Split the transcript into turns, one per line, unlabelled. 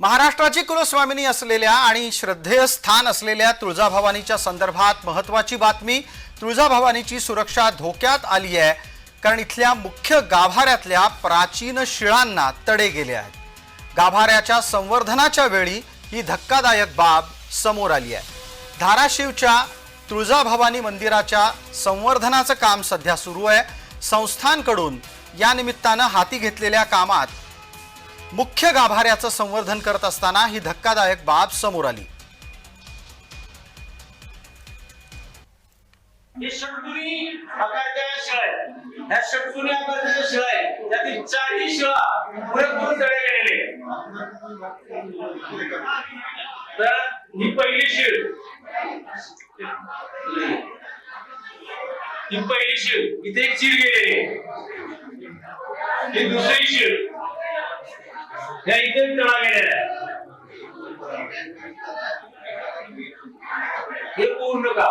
महाराष्ट्राची कुलस्वामिनी असलेल्या आणि श्रद्धेय स्थान असलेल्या तुळजाभवानीच्या संदर्भात महत्वाची बातमी तुळजाभवानीची सुरक्षा धोक्यात आली आहे कारण इथल्या मुख्य गाभाऱ्यातल्या प्राचीन शिळांना तडे गेले आहेत. गाभाऱ्याच्या संवर्धनाच्या वेळी ही धक्कादायक बाब समोर आली आहे. धाराशिवच्या तुळजाभवानी मंदिराच्या संवर्धनाचं काम सध्या सुरू आहे. संस्थांकडून या निमित्तानं हाती घेतलेल्या कामात मुख्य गाभाऱ्याचं संवर्धन करत असताना ही धक्कादायक बाब समोर आली.
हे षटकुणी आकारच्या शिळा आहेत ह्या आकारच्या शिळा आहेत त्यातील चारही शिळा पुरेपूर तळे गेलेले. तर ही पहिली शिळ ही पहिली शिळ इथे एक चीर गेलेली. आहे ही दुसरी शिळ ह्या इथे तळा गेलेल्या आहे हे पूर्ण का